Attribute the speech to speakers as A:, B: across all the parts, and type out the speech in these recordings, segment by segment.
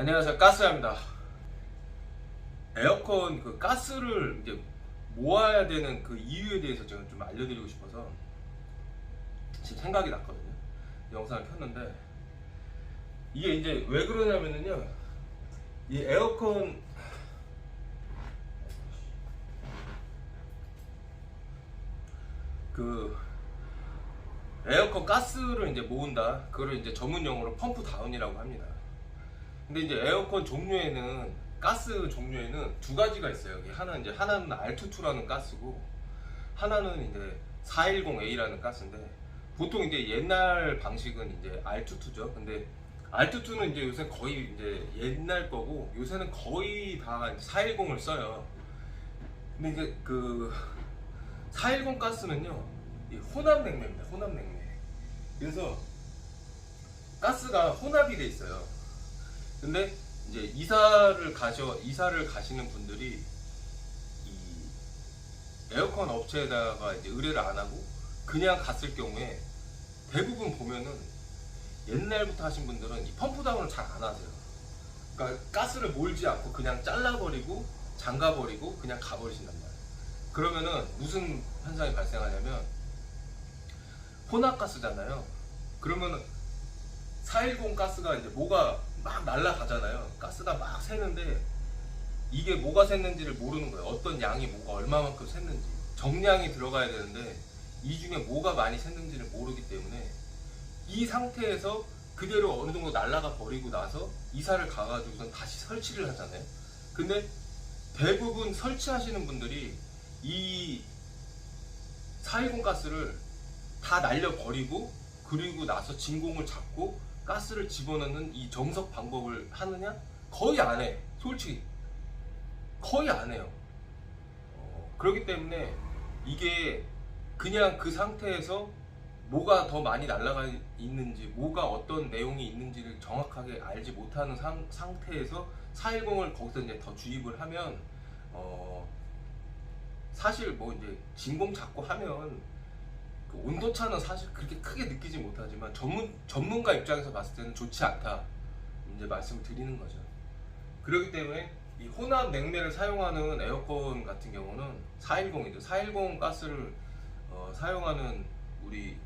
A: 안녕하세요. 가스야입니다. 에어컨 그 가스를 이제 모아야 되는 그 이유에 대해서 제가 좀 알려드리고 싶어서 지금 생각이 났거든요. 영상을 켰는데 이게 이제 왜 그러냐면은요. 이 에어컨 그 에어컨 가스를 이제 모은다. 그걸 이제 전문 용어로 펌프 다운이라고 합니다 근데 이제 에어컨 종류에는 가스 종류에는 두 가지가 있어요. 하나는 이제 하나는 R22라는 가스고 하나는 이제 410A라는 가스인데 보통 이제 옛날 방식은 이제 R22죠. 근데 R22는 이제 요새 거의 이제 옛날 거고 요새는 거의 다 410을 써요. 근데 이제 그 410 가스는요 이 혼합 냉매입니다. 혼합 냉매. 그래서 가스가 혼합이 돼 있어요. 근데 이제 이사를 가셔 이사를 가시는 분들이 이 에어컨 업체에다가 이제 의뢰를 안 하고 그냥 갔을 경우에 대부분 보면은 옛날부터 하신 분들은 이 펌프 다운을 잘 안 하세요. 그러니까 가스를 몰지 않고 그냥 잘라버리고 잠가버리고 그냥 가버리신단 말이에요. 그러면은 무슨 현상이 발생하냐면 혼합 가스잖아요. 그러면은 410 가스가 이제 뭐가 막 날라가잖아요. 가스가 막 새는데 이게 뭐가 샜는지를 모르는 거예요. 어떤 양이 뭐가 얼마만큼 샜는지 정량이 들어가야 되는데 이 중에 뭐가 많이 샜는지를 모르기 때문에 이 상태에서 그대로 어느 정도 날라가 버리고 나서 이사를 가가지고선 다시 설치를 하잖아요. 근데 대부분 설치하시는 분들이 이420 가스를 다 날려 버리고 그리고 나서 진공을 잡고 가스를 집어넣는 이 정석 방법을 하느냐? 거의 안 해. 솔직히. 거의 안 해요. 어, 그렇기 때문에 이게 그냥 그 상태에서 뭐가 더 많이 날아가 있는지, 뭐가 어떤 내용이 있는지를 정확하게 알지 못하는 상, 상태에서 410을 거기서 이제 더 주입을 하면, 어, 사실 뭐 이제 진공 잡고 하면 그 온도 차는 사실 그렇게 크게 느끼지 못하지만 전문 전문가 입장에서 봤을 때는 좋지 않다 이제 말씀을 드리는 거죠. 그렇기 때문에 이 혼합 냉매를 사용하는 에어컨 같은 경우는 410이죠. 410 가스를 어, 사용하는 우리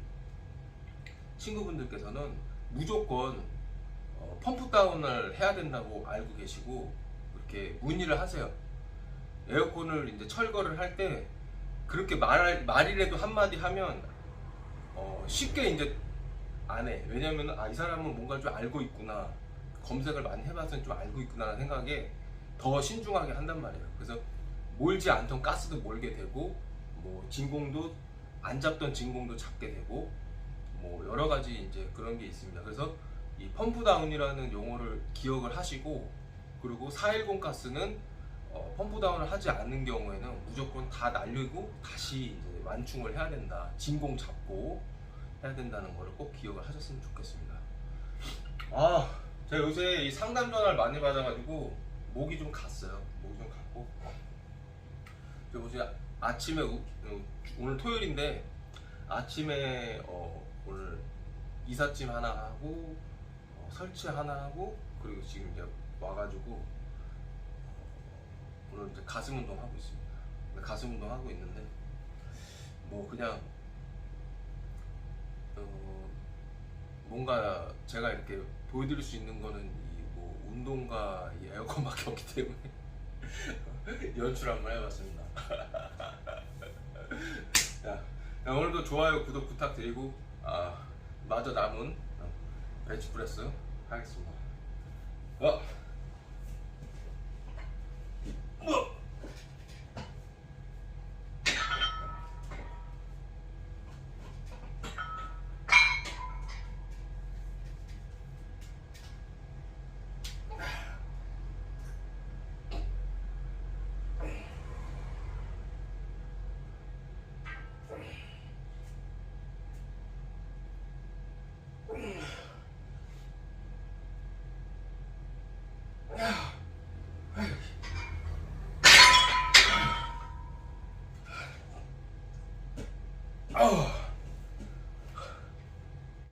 A: 친구분들께서는 무조건 어, 펌프 다운을 해야 된다고 알고 계시고 이렇게 문의를 하세요. 에어컨을 이제 철거를 할 때 그렇게 말, 말이라도 한마디 하면 어, 쉽게 이제 안 해. 왜냐면 아, 이 사람은 뭔가 좀 알고 있구나. 검색을 많이 해봐서 좀 알고 있구나라는 생각에 더 신중하게 한단 말이에요. 그래서 몰지 않던 가스도 몰게 되고, 뭐 진공도 안 잡던 진공도 잡게 되고, 뭐 여러 가지 이제 그런 게 있습니다. 그래서 이 펌프 다운이라는 용어를 기억을 하시고, 그리고 410 가스는 어, 펌프 다운을 하지 않는 경우에는 무조건 다 날리고 다시 이제 완충을 해야 된다. 진공 잡고 해야 된다는 거를 꼭 기억을 하셨으면 좋겠습니다. 아, 제가 요새 이 상담 전화를 많이 받아가지고 목이 좀 갔어요. 목이 좀 갔고. 저 요새 아침에 우- 어, 오늘 토요일인데 아침에 어, 오늘 이삿짐 하나 하고 어, 설치 하나 하고 그리고 지금 이제 와가지고 오늘 이제 가슴 운동 하고 있습니다. 가슴 운동 하고 있는데 뭐 그냥 어 뭔가 제가 이렇게 보여드릴 수 있는 거는 이뭐 운동과 이 에어컨밖에 없기 때문에 연출 한번 해봤습니다. 자, 자, 오늘도 좋아요, 구독 부탁드리고 아 마저 남은 어, 벤치프레스 하겠습니다. 어.